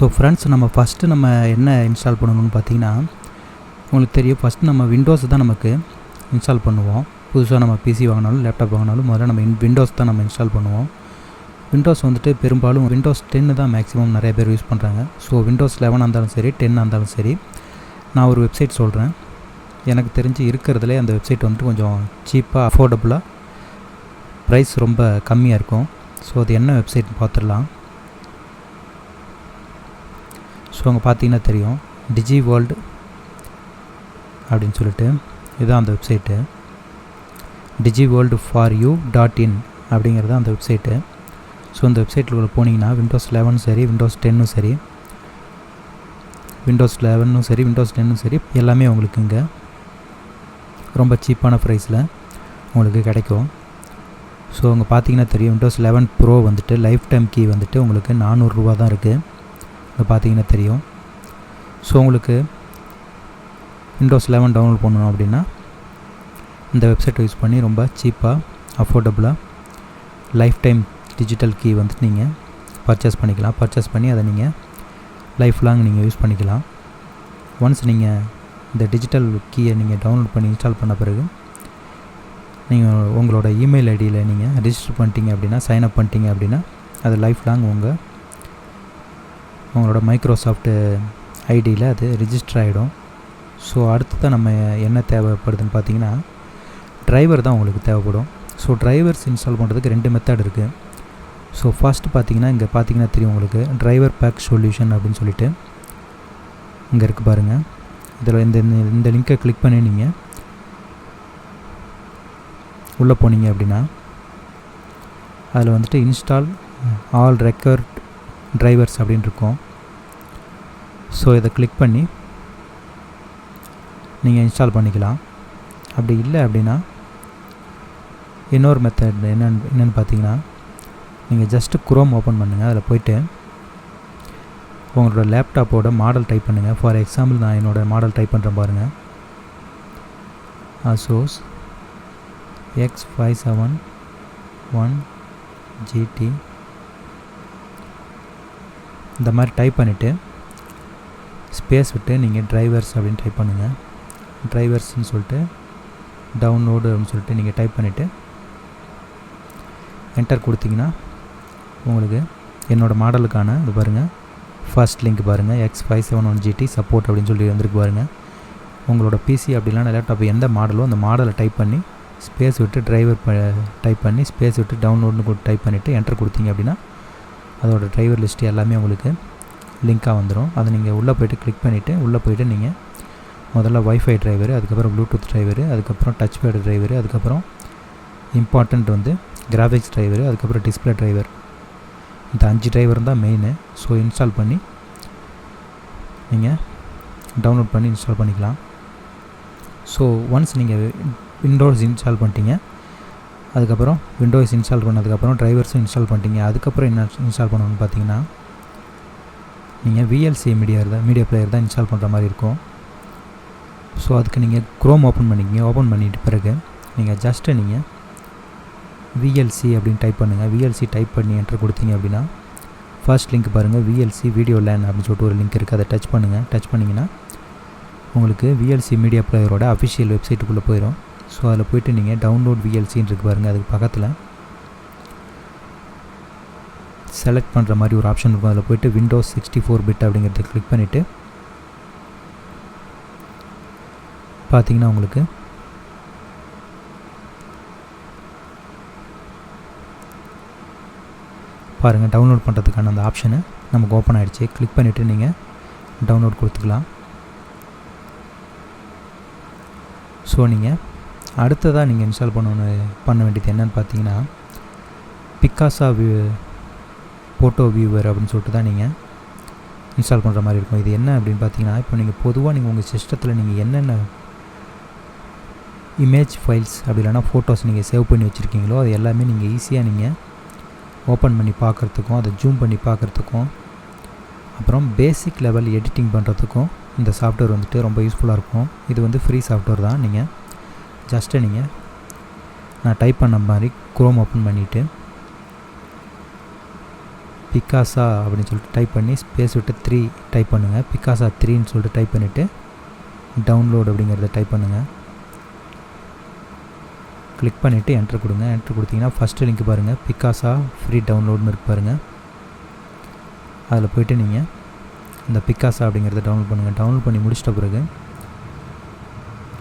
So friends நம்ம first நம்ம என்ன இன்ஸ்டால் பண்ணணும்னு பார்த்தீங்கன்னா உங்களுக்கு தெரியும் ஃபஸ்ட்டு நம்ம விண்டோஸ் தான் நமக்கு இன்ஸ்டால் பண்ணுவோம். புதுசாக நம்ம பிசி வாங்கினாலும் லேப்டாப் வாங்கினாலும் முதல்ல நம்ம விண்டோஸ் தான் நம்ம இன்ஸ்டால் பண்ணுவோம். விண்டோஸ் வந்துட்டு பெரும்பாலும் விண்டோஸ் டென்னு தான் மேக்ஸிமம் நிறைய பேர் யூஸ் பண்ணுறாங்க ஸோ விண்டோஸ் லெவனாக இருந்தாலும் சரி டென்னாக இருந்தாலும் சரி நான் ஒரு வெப்சைட் சொல்கிறேன் எனக்கு தெரிஞ்சு இருக்கிறதுலே அந்த வெப்சைட் வந்துட்டு கொஞ்சம் சீப்பாக அஃபோர்டபுளாக ப்ரைஸ் ரொம்ப கம்மியாக இருக்கும். ஸோ அது என்ன வெப்சைட்னு பார்த்துடலாம். ஸோ அங்கே பார்த்தீங்கன்னா தெரியும். டிஜி வேர்ல்டு அப்படின்னு சொல்லிட்டு. இதுதான் அந்த website digi world for you dot in அப்படிங்கிறது அந்த வெப்சைட்டு ஸோ அந்த வெப்சைட்டில் போனீங்கன்னா விண்டோஸ் லெவனும் சரி விண்டோஸ் டென்னும் சரி விண்டோஸ் லெவனும் சரி விண்டோஸ் டென்னும் சரி எல்லாமே உங்களுக்கு இங்கே ரொம்ப சீப்பான ப்ரைஸில் உங்களுக்கு கிடைக்கும். ஸோ அங்கே பார்த்தீங்கன்னா தெரியும் விண்டோஸ் லெவன் ப்ரோ வந்துட்டு லைஃப் டைம் கீ வந்துட்டு உங்களுக்கு நானூறுரூவா தான் இருக்குது இங்கே பார்த்தீங்கன்னா தெரியும். ஸோ உங்களுக்கு விண்டோஸ் லெவன் டவுன்லோட் பண்ணணும் அப்படின்னா இந்த வெப்சைட்டை யூஸ் பண்ணி ரொம்ப சீப்பாக அஃபோர்டபுளாக லைஃப் டைம் டிஜிட்டல் கீ வந்துட்டு நீங்கள் பர்ச்சேஸ் பண்ணிக்கலாம். பர்ச்சேஸ் பண்ணி அதை நீங்கள் லைஃப் லாங் நீங்கள் யூஸ் பண்ணிக்கலாம். ஒன்ஸ் நீங்கள் இந்த டிஜிட்டல் கீயை நீங்கள் டவுன்லோட் பண்ணி இன்ஸ்டால் பண்ண பிறகு நீங்கள் உங்களோட இமெயில் ஐடியில் நீங்கள் ரிஜிஸ்டர் பண்ணிட்டீங்க அப்படின்னா சைன் அப் பண்ணிட்டீங்க அப்படின்னா அது லைஃப் லாங் உங்கள் உங்களோட மைக்ரோசாஃப்ட்டு ஐடியில் அது ரிஜிஸ்டர் ஆகிடும். ஸோ அடுத்ததான் நம்ம என்ன தேவைப்படுதுன்னு பார்த்தீங்கன்னா டிரைவர் தான் உங்களுக்கு தேவைப்படும். ஸோ டிரைவர்ஸ் இன்ஸ்டால் பண்ணுறதுக்கு ரெண்டு மெத்தட் இருக்குது ஸோ ஃபஸ்ட்டு பார்த்தீங்கன்னா இங்கே பார்த்தீங்கன்னா தெரியும் உங்களுக்கு டிரைவர் பேக் சொல்யூஷன் அப்படின்னு சொல்லிட்டு. இங்கே இருக்குது பாருங்கள் இதில் இந்த இந்த லிங்க்கை கிளிக் பண்ணி நீங்கள் உள்ளே போனீங்க அப்படின்னா அதில் வந்துட்டு இன்ஸ்டால் ஆல் ரெக்கர்ட் டிரைவர்ஸ் அப்படின்னு இருக்கும். ஸோ இதை கிளிக் பண்ணி நீங்கள் இன்ஸ்டால் பண்ணிக்கலாம். அப்படி இல்லை அப்படின்னா இன்னொரு மெத்தட் என்னென்னு என்னென்னு பார்த்தீங்கன்னா நீங்கள் ஜஸ்ட்டு குரோம் ஓப்பன் பண்ணுங்கள் அதில் போயிட்டு உங்களோட லேப்டாப்போட மாடல் டைப் பண்ணுங்கள் ஃபார் எக்ஸாம்பிள் நான் என்னோடய மாடல் டைப் பண்ணுறேன் பாருங்கள் Asus X five seven one GT இந்த மாதிரி டைப் பண்ணிவிட்டு ஸ்பேஸ் விட்டு நீங்கள் டிரைவர்ஸ் அப்படின்னு டைப் பண்ணுங்கள் டிரைவர்ஸ்னு சொல்லிட்டு டவுன்லோடு அப்படின்னு சொல்லிட்டு நீங்கள் டைப் பண்ணிவிட்டு என்டர் கொடுத்தீங்கன்னா உங்களுக்கு என்னோடய மாடலுக்கான இது பாருங்கள் ஃபர்ஸ்ட் லிங்க் பாருங்கள் X five seven one GT support அப்படின்னு சொல்லி வந்திருக்கு பாருங்கள் உங்களோட பிசி அப்படிலாம் லேப்டாப் எந்த மாடலோ அந்த மாடலை டைப் பண்ணி ஸ்பேஸ் விட்டு டிரைவர் டைப் பண்ணி ஸ்பேஸ் விட்டு டவுன்லோடுன்னு டைப் பண்ணிவிட்டு என்டர் கொடுத்தீங்க அப்படின்னா அதோட டிரைவர் லிஸ்ட் எல்லாமே உங்களுக்கு லிங்க்காக வந்துடும் அதை நீங்கள் உள்ளே போய்ட்டு கிளிக் பண்ணிவிட்டு உள்ளே போய்ட்டு நீங்கள் முதல்ல ஒய்ஃபை டிரைவரு அதுக்கப்புறம் ப்ளூடூத் டிரைவரு அதுக்கப்புறம் டச் பேடு டிரைவரு அதுக்கப்புறம் இம்பார்ட்டண்ட் வந்து கிராஃபிக்ஸ் டிரைவரு அதுக்கப்புறம் டிஸ்பிளே டிரைவர் இந்த அஞ்சு டிரைவர் தான் மெயினு ஸோ இன்ஸ்டால் பண்ணி நீங்கள் டவுன்லோட் பண்ணி இன்ஸ்டால் பண்ணிக்கலாம். ஸோ ஒன்ஸ் நீங்கள் விண்டோஸ் இன்ஸ்டால் பண்ணிட்டீங்க அதுக்கப்புறம் விண்டோஸ் இன்ஸ்டால் பண்ணதுக்கப்புறம் டிரைவர்ஸும் இன்ஸ்டால் பண்ணிட்டீங்க. அதுக்கப்புறம் என்ன இன்ஸ்டால் பண்ணணும்னு பார்த்தீங்கன்னா நீங்கள் விஎல்சி மீடியா தான் மீடியா பிளேயர் தான் இன்ஸ்டால் பண்ணுற மாதிரி இருக்கும். ஸோ அதுக்கு நீங்கள் க்ரோம் ஓப்பன் பண்ணிக்கிங்க. ஓப்பன் பண்ணிட்டு பிறகு நீங்கள் ஜஸ்ட்டு நீங்கள் விஎல்சி அப்படின்னு டைப் பண்ணுங்கள் விஎல்சி டைப் பண்ணி என்டர் கொடுத்தீங்க அப்படின்னா ஃபர்ஸ்ட் லிங்க் பாருங்கள் விஎல்சி வீடியோ லேன் அப்படின்னு சொல்லிட்டு ஒரு லிங்க் இருக்குது அதை டச் பண்ணுங்கள் டச் பண்ணிங்கன்னா உங்களுக்கு விஎல்சி மீடியா பிளேயரோட அஃபிஷியல் வெப்சைட்டுக்குள்ளே போயிடும் ஸோ அதில் போய்ட்டு நீங்கள் டவுன்லோட் விஎல்சின்னு இருக்கு பாருங்கள் அதுக்கு பக்கத்தில். செலக்ட் பண்ணுற மாதிரி ஒரு ஆப்ஷன் இருக்கும். அதில் போய்ட்டு விண்டோஸ் சிக்ஸ்டி ஃபோர் பிட் அப்படிங்கிறத கிளிக் பண்ணிவிட்டு பார்த்தீங்கன்னா உங்களுக்கு பாருங்கள் டவுன்லோட் பண்ணுறதுக்கான அந்த ஆப்ஷனு நமக்கு ஓப்பன் ஆகிடுச்சு கிளிக் பண்ணிவிட்டு நீங்கள் டவுன்லோட் கொடுத்துக்கலாம். ஸோ நீங்கள் அடுத்ததாக நீங்கள் இன்ஸ்டால் பண்ணணும் பண்ண வேண்டியது என்னென்னு பார்த்தீங்கன்னா பிக்காசா வியூ ஃபோட்டோ வியூவர் அப்படின்னு சொல்லிட்டு தான் நீங்கள் இன்ஸ்டால் பண்ணுற மாதிரி இருக்கும். இது என்ன அப்படின்னு பார்த்தீங்கன்னா இப்போ நீங்கள் பொதுவாக நீங்கள் உங்கள் சிஸ்டத்தில் நீங்கள் என்னென்ன இமேஜ் ஃபைல்ஸ் அப்படி இல்லைனா ஃபோட்டோஸ் நீங்கள் சேவ் பண்ணி வச்சுருக்கீங்களோ அது எல்லாமே நீங்கள் ஈஸியாக நீங்கள் ஓப்பன் பண்ணி பார்க்குறதுக்கும் அதை ஜூம் பண்ணி பார்க்குறதுக்கும் அப்புறம் பேசிக் லெவல் எடிட்டிங் பண்ணுறதுக்கும் இந்த சாஃப்ட்வேர் வந்துட்டு ரொம்ப யூஸ்ஃபுல்லாக இருக்கும். இது வந்து ஃப்ரீ சாஃப்ட்வேர் தான். நீங்கள் ஜஸ்ட்டு நீங்கள் நான் டைப் பண்ண மாதிரி குரோம் ஓப்பன் பண்ணிவிட்டு பிக்காசா அப்படின்னு சொல்லிட்டு டைப் பண்ணி ஸ்பேஸ் விட்டு த்ரீ டைப் பண்ணுங்கள் பிக்காசா த்ரீன்னு சொல்லிட்டு டைப் பண்ணிவிட்டு டவுன்லோட் அப்படிங்கிறத டைப் பண்ணுங்கள் கிளிக் பண்ணிவிட்டு என்ட்ரு கொடுங்க. என்ட்ரு கொடுத்தீங்கன்னா ஃபஸ்ட்டு லிங்க் பாருங்கள் பிக்காசா ஃப்ரீ டவுன்லோட்னு இருக்கு பாருங்கள் அதில் போய்ட்டு நீங்கள் இந்த பிக்காசா அப்படிங்கிறத டவுன்லோட் பண்ணுங்கள் டவுன்லோட் பண்ணி முடிச்சிட்ட பிறகு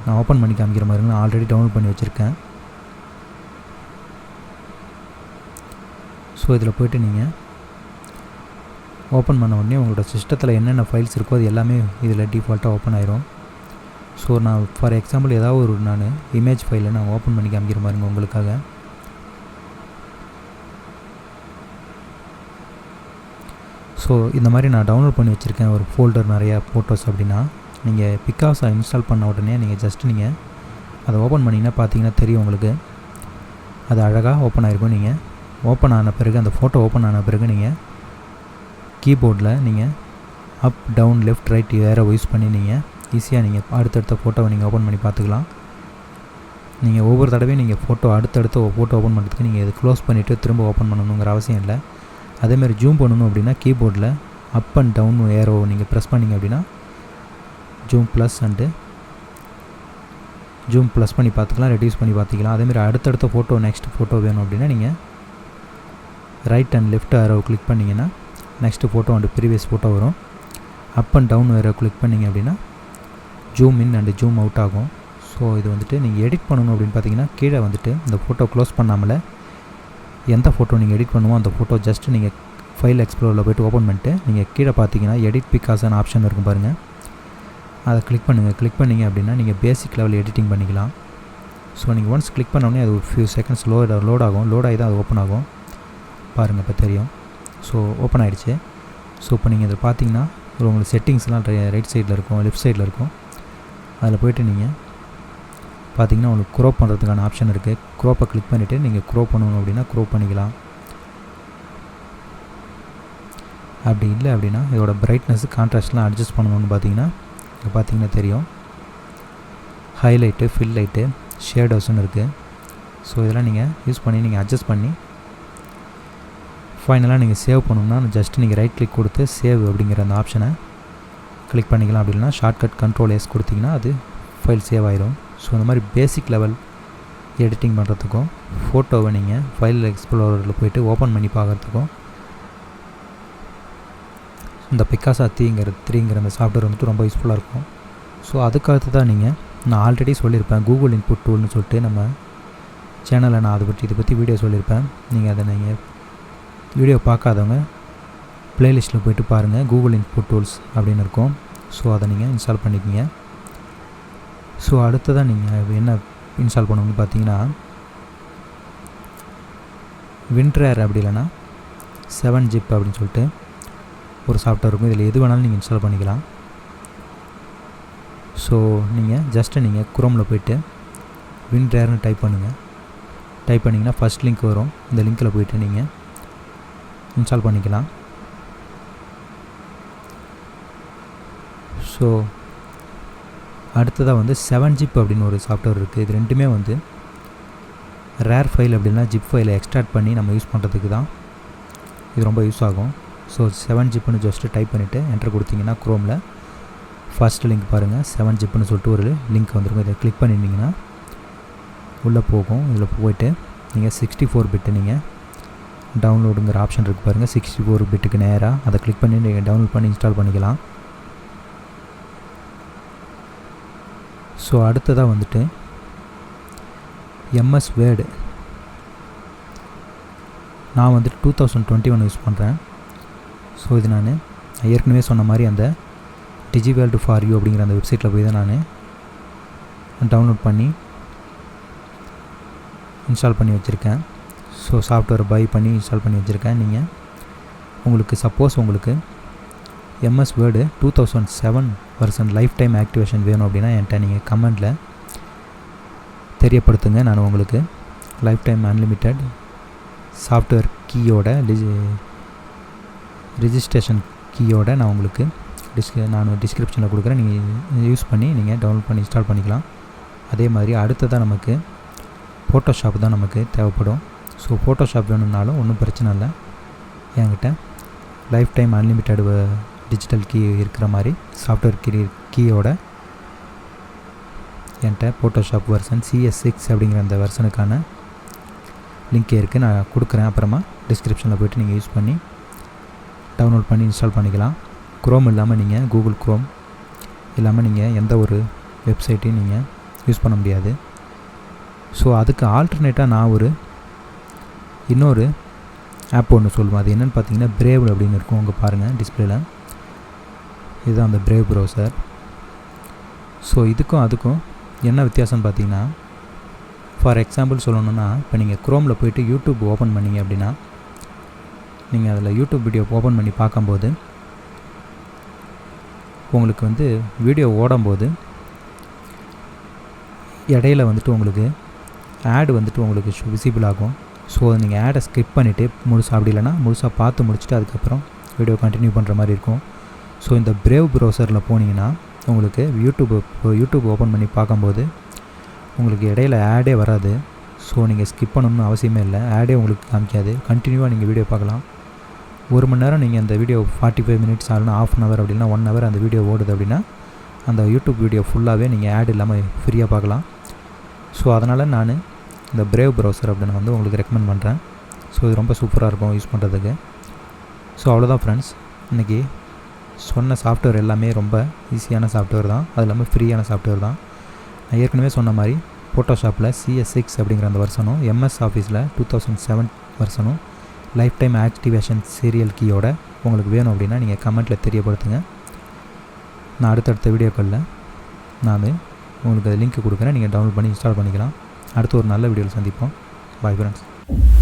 நான் ஓப்பன் பண்ணி காமிக்கிற மாதிரி நான் ஆல்ரெடி டவுன்லோட் பண்ணி வச்சுருக்கேன். ஸோ இதில் போய்ட்டு நீங்கள் ஓப்பன் பண்ண உடனே உங்களோட சிஸ்டத்தில் என்னென்ன ஃபைல்ஸ் இருக்கோ அது எல்லாமே இதில் டிஃபால்ட்டாக ஓப்பன் ஆயிரும். ஸோ நான் ஃபார் எக்ஸாம்பிள் ஏதாவது ஒரு நான் இமேஜ் ஃபைலை நான் ஓப்பன் பண்ணி காமிக்கிற மாதிரிங்க உங்களுக்காக. ஸோ இந்த மாதிரி நான் டவுன்லோட் பண்ணி வச்சுருக்கேன். ஒரு ஃபோல்டர் நிறையா ஃபோட்டோஸ் அப்படின்னா. நீங்கள் பிக்காஸை இன்ஸ்டால் பண்ண உடனே நீங்கள் ஜஸ்ட் நீங்கள் அதை ஓப்பன் பண்ணிங்கன்னா பார்த்தீங்கன்னா தெரியும் உங்களுக்கு. அது அழகாக ஓப்பன் ஆகிருக்கும் நீங்கள். ஓப்பன் ஆன பிறகு அந்த ஃபோட்டோ ஓப்பன் ஆன பிறகு நீங்கள் கீபோர்டில் நீங்கள் அப் டவுன் லெஃப்ட் ரைட் வேறு யூஸ் பண்ணி நீங்கள் ஈஸியாக நீங்கள் அடுத்தடுத்த ஃபோட்டோவை நீங்கள் ஓப்பன் பண்ணி பார்த்துக்கலாம். நீங்கள் ஒவ்வொரு தடவையும் நீங்கள் ஃபோட்டோ அடுத்தடுத்த ஃபோட்டோ ஓப்பன் பண்ணுறதுக்கு நீங்கள் இது க்ளோஸ் பண்ணிவிட்டு திரும்ப ஓப்பன் பண்ணணுங்கிற அவசியம் இல்லை. அதேமாதிரி ஜூம் பண்ணணும் அப்படின்னா கீபோர்டில் அப் அண்ட் டவுன் ஏரோ நீங்கள் ப்ரெஸ் பண்ணிங்க அப்படின்னா zoom plus and zoom plus பண்ணி பார்த்துக்கலாம் ரெடியூஸ் பண்ணி பார்த்துக்கலாம். அதேமாதிரி அடுத்தடுத்த ஃபோட்டோ நெக்ஸ்ட் ஃபோட்டோ வேணும் அப்படின்னா நீங்கள் right and left arrow click பண்ணிங்கன்னா next photo and previous photo வரும். அப் அண்ட் டவுன் வேறு கிளிக் பண்ணிங்க அப்படின்னா zoom in and zoom out ஆகும். ஸோ இது வந்துட்டு நீங்கள் எடிட் பண்ணணும் அப்படின்னு பார்த்தீங்கன்னா கீழே வந்துட்டு இந்த ஃபோட்டோ க்ளோஸ் பண்ணாமல் எந்த ஃபோட்டோ நீங்கள் எடிட் பண்ணுமோ அந்த ஃபோட்டோ ஜஸ்ட் நீங்கள் ஃபைல் எக்ஸ்ப்ளோரில் போய்ட்டு ஓப்பன் பண்ணிட்டு நீங்கள் கீழே பார்த்தீங்கன்னா எடிட் பிகாஸ் ஆப்ஷன் இருக்கும் பாருங்கள் அதை கிளிக் பண்ணுங்கள் கிளிக் பண்ணிங்க அப்படின்னா நீங்கள் பேசிக் லெவல் எடிட்டிங் பண்ணிக்கலாம். ஸோ நீங்கள் ஒன்ஸ் கிளிக் பண்ணோடனே அது ஒரு ஃபியூ செகண்ட்ஸ் லோட் லோட் ஆகும். லோட் ஆகி தான் அது ஓப்பன் ஆகும். பாருங்கள் இப்போ தெரியும். ஸோ ஓப்பன் ஆகிடுச்சு ஸோ இப்போ நீங்கள் இதை பார்த்தீங்கன்னா உங்களுக்கு செட்டிங்ஸ்லாம் ரைட் சைடில் இருக்கும் லெஃப்ட் சைடில் இருக்கும். அதில் போய்ட்டு நீங்கள் பார்த்தீங்கன்னா உங்களுக்கு க்ரோப் பண்ணுறதுக்கான ஆப்ஷன் இருக்குது க்ரோப்பை கிளிக் பண்ணிவிட்டு நீங்கள் க்ரோப் பண்ணணும் அப்படின்னா க்ரோப் பண்ணிக்கலாம். அப்படி இல்லை அப்படின்னா இதோட பிரைட்னஸ் கான்ட்ராஸ்ட்லாம் அட்ஜஸ்ட் பண்ணணும்னு பார்த்தீங்கன்னா இங்கே பார்த்தீங்கன்னா தெரியும். ஹைலைட்டு ஃபில் லைட்டு ஷேடோஸ்னு இருக்குது ஸோ இதெல்லாம் நீங்கள் யூஸ் பண்ணி நீங்கள் அட்ஜஸ்ட் பண்ணி ஃபைனலாக நீங்கள் சேவ் பண்ணணும்னா ஜஸ்ட் நீங்கள் ரைட் கிளிக் கொடுத்து சேவ் அப்படிங்கிற அந்த ஆப்ஷனை கிளிக் பண்ணிக்கலாம் அப்படின்னா ஷார்ட்கட் கண்ட்ரோல் எஸ் கொடுத்தீங்கன்னா அது ஃபைல் சேவ் ஆயிரும். ஸோ இந்த மாதிரி பேசிக் லெவல் எடிட்டிங் பண்ணுறதுக்கும் ஃபோட்டோவை நீங்கள் ஃபைல் எக்ஸ்ப்ளோரில் போயிட்டு ஓப்பன் பண்ணி பார்க்குறதுக்கும் இந்த பிக்காசா த்ரீங்கிற த்ரீங்கிற அந்த சாஃப்ட்வேர் வந்துட்டு ரொம்ப யூஸ்ஃபுல்லாக இருக்கும். ஸோ அதுக்கடுத்து தான் நீங்கள் நான் ஆல்ரெடி சொல்லியிருப்பேன் கூகுள் இன்புட் டூல்னு சொல்லிட்டு நம்ம சேனலில் நான் அதை பற்றி இதை பற்றி வீடியோ சொல்லியிருப்பேன் நீங்கள் அதை நீங்கள் வீடியோ பார்க்காதவங்க ப்ளேலிஸ்ட்டில் போய்ட்டு பாருங்கள் கூகுள் இன்புட் டூல்ஸ் அப்படின்னு இருக்கும். ஸோ அதை நீங்கள் இன்ஸ்டால் பண்ணிக்கிங்க. ஸோ அடுத்ததாக நீங்கள் என்ன இன்ஸ்டால் பண்ணணும்னு பார்த்தீங்கன்னா விண்ட்ரேர் அப்படி இல்லைன்னா செவன் ஜிப் அப்படின்னு சொல்லிட்டு ஒரு சாஃப்ட்வேர் இருக்கும். இதில் எது வேணாலும் நீங்கள் இன்ஸ்டால் பண்ணிக்கலாம். ஸோ நீங்கள் ஜஸ்ட்டு நீங்கள் குரோமில் போய்ட்டு விண்ட்ரேர்னு டைப் பண்ணுங்கள் டைப் பண்ணிங்கன்னா ஃபஸ்ட் லிங்க் வரும். இந்த லிங்க்கில் போய்ட்டு நீங்கள் இன்ஸ்டால் பண்ணிக்கலாம். ஸோ அடுத்ததாக வந்து செவன் ஜிப் அப்படின்னு ஒரு சாஃப்ட்வேர் இருக்குது இது ரெண்டுமே வந்து ரேர் ஃபைல் அப்படின்னா ஜிப் ஃபைலை எக்ஸ்ட்ராக்ட் பண்ணி நம்ம யூஸ் பண்ணுறதுக்கு தான் இது ரொம்ப யூஸ் ஆகும். ஸோ செவன் ஜிப்னு ஜஸ்ட்டு டைப் பண்ணிவிட்டு என்ட்ரு கொடுத்தீங்கன்னா க்ரோமில் ஃபஸ்ட் லிங்க் பாருங்கள் செவன் ஜிப்னு சொல்லிட்டு ஒரு லிங்க் வந்துருக்கும். இதை கிளிக் பண்ணியிருந்தீங்கன்னா உள்ளே போகும். இதில் போயிட்டு நீங்கள் சிக்ஸ்டி ஃபோர் பிட்டு நீங்கள் டவுன்லோடுங்கிற ஆப்ஷன் இருக்குது பாருங்கள் சிக்ஸ்டி ஃபோர் பிட்டுக்கு நேராக அதை கிளிக் பண்ணி நீங்கள் டவுன்லோட் பண்ணி இன்ஸ்டால் பண்ணிக்கலாம். ஸோ அடுத்ததாக வந்துட்டு எம்எஸ் வேர்டு நான் வந்துட்டு two thousand twenty one use பண்ணுறேன் ஸோ இது நான் ஏற்கனவே சொன்ன மாதிரி அந்த டிஜி வேல்டு ஃபார் யூ அப்படிங்கிற அந்த வெப்சைட்டில் போய் தான் நான் டவுன்லோட் பண்ணி இன்ஸ்டால் பண்ணி வச்சுருக்கேன். ஸோ சாஃப்ட்வேர் பை பண்ணி இன்ஸ்டால் பண்ணி வச்சுருக்கேன். நீங்கள் உங்களுக்கு சப்போஸ் உங்களுக்கு MS Word two thousand seven percent lifetime activation வேணும் அப்படின்னா என்கிட்ட நீங்கள் கமெண்டில் தெரியப்படுத்துங்க. நான் உங்களுக்கு லைஃப் டைம் அன்லிமிட்டெட் சாஃப்ட்வேர் கீயோட ரிஜிஸ்ட்ரேஷன் கீயோட நான் உங்களுக்கு டிஸ்க நான் டிஸ்கிரிப்ஷனில் கொடுக்குறேன். நீங்கள் யூஸ் பண்ணி நீங்கள் டவுன்லோட் பண்ணி இன்ஸ்டால் பண்ணிக்கலாம். அதே மாதிரி அடுத்ததாக நமக்கு ஃபோட்டோஷாப் தான் நமக்கு தேவைப்படும். ஸோ ஃபோட்டோஷாப் வேணும்னாலும் ஒன்றும் பிரச்சனை இல்லை. என்கிட்ட lifetime unlimited digital key இருக்கிற மாதிரி சாஃப்ட்வேர் கீ கீயோட என்கிட்ட ஃபோட்டோஷாப் வெர்சன் சிஎஸ் சிக்ஸ் அப்படிங்கிற அந்த வெர்சனுக்கான லிங்க் இருக்குது நான் கொடுக்குறேன். அப்புறமா டிஸ்கிரிப்ஷனில் போய்ட்டு நீங்கள் யூஸ் பண்ணி டவுன்லோட் பண்ணி இன்ஸ்டால் பண்ணிக்கலாம். க்ரோம் இல்லாமல் நீங்கள் கூகுள் க்ரோம் இல்லாமல் நீங்கள் எந்த ஒரு வெப்சைட்டையும் நீங்கள் யூஸ் பண்ண முடியாது. ஸோ அதுக்கு ஆல்டர்னேட்டாக நான் ஒரு இன்னொரு ஆப் ஒன்று சொல்லுவேன். அது என்னென்னு பார்த்தீங்கன்னா பிரேவ் அப்படின்னு இருக்கும். உங்கள் பாருங்கள் டிஸ்பிளேல இதுதான் அந்த பிரேவ் ப்ரௌசர் ஸோ இதுக்கும் அதுக்கும் என்ன வித்தியாசம்னு பார்த்தீங்கன்னா ஃபார் எக்ஸாம்பிள் சொல்லணுன்னா இப்போ நீங்கள் க்ரோமில் போயிட்டு யூடியூப் ஓப்பன் பண்ணீங்க அப்படின்னா நீங்கள் அதில் யூடியூப் வீடியோ ஓப்பன் பண்ணி பார்க்கும்போது உங்களுக்கு வந்து வீடியோ ஓடும்போது இடையில வந்துட்டு உங்களுக்கு ஆடு வந்துட்டு உங்களுக்கு விசிபிள் ஆகும். ஸோ நீங்கள் ஆடை ஸ்கிப் பண்ணிவிட்டு முழுசாக அப்படி இல்லைனா முழுசாக பார்த்து முடிச்சுட்டு அதுக்கப்புறம் வீடியோ கண்டினியூ பண்ணுற மாதிரி இருக்கும். ஸோ இந்த பிரேவ் ப்ரௌசரில் போனீங்கன்னா உங்களுக்கு யூடியூப் யூடியூப் ஓப்பன் பண்ணி பார்க்கும்போது உங்களுக்கு இடையில ஆடே வராது. ஸோ நீங்கள் ஸ்கிப் பண்ணணும்னு அவசியமே இல்லை. ஆடே உங்களுக்கு காமிக்காது. கண்டினியூவாக நீங்கள் வீடியோ பார்க்கலாம். ஒரு மணி நேரம் நீங்கள் அந்த வீடியோ ஃபார்ட்டி ஃபைவ் மினிட்ஸ் ஆகலாம் ஆஃப் அன் ஹவர் அப்படின்னா ஒன் ஹவர் அந்த வீடியோ ஓடுது அப்படின்னா அந்த யூடியூப் வீடியோ ஃபுல்லாகவே நீங்கள் ஆட் இல்லாமல் ஃப்ரீயாக பார்க்கலாம். ஸோ அதனால் நான் இந்த பிரேவ் ப்ரௌசர் அப்படின்னு வந்து உங்களுக்கு ரெக்கமெண்ட் பண்ணுறேன் ஸோ இது ரொம்ப சூப்பராக இருக்கும் யூஸ் பண்ணுறதுக்கு ஸோ அவ்வளோதான் ஃப்ரெண்ட்ஸ் இன்றைக்கி சொன்ன சாஃப்ட்வேர் எல்லாமே ரொம்ப ஈஸியான சாஃப்ட்வேர் தான். அது இல்லாமல் ஃப்ரீயான சாஃப்ட்வேர் தான். நான் ஏற்கனவே சொன்ன மாதிரி ஃபோட்டோஷாப்பில் சிஎஸ் சிக்ஸ் அப்படிங்கிற அந்த வருஷனும் எம்எஸ் ஆஃபீஸில் டூ தௌசண்ட் செவன் வருஷனும் லைஃப் டைம் ஆக்டிவேஷன் சீரியல் கீயோட உங்களுக்கு வேணும் அப்படின்னா நீங்கள் கமெண்ட்டில் தெரியப்படுத்துங்க. நான் அடுத்தடுத்த வீடியோக்களில் நான் உங்களுக்கு லிங்க் கொடுக்குறேன். நீங்கள் டவுன்லோட் பண்ணி இன்ஸ்டால் பண்ணிக்கலாம். அடுத்து ஒரு நல்ல வீடியோவில் சந்திப்போம். Bye friends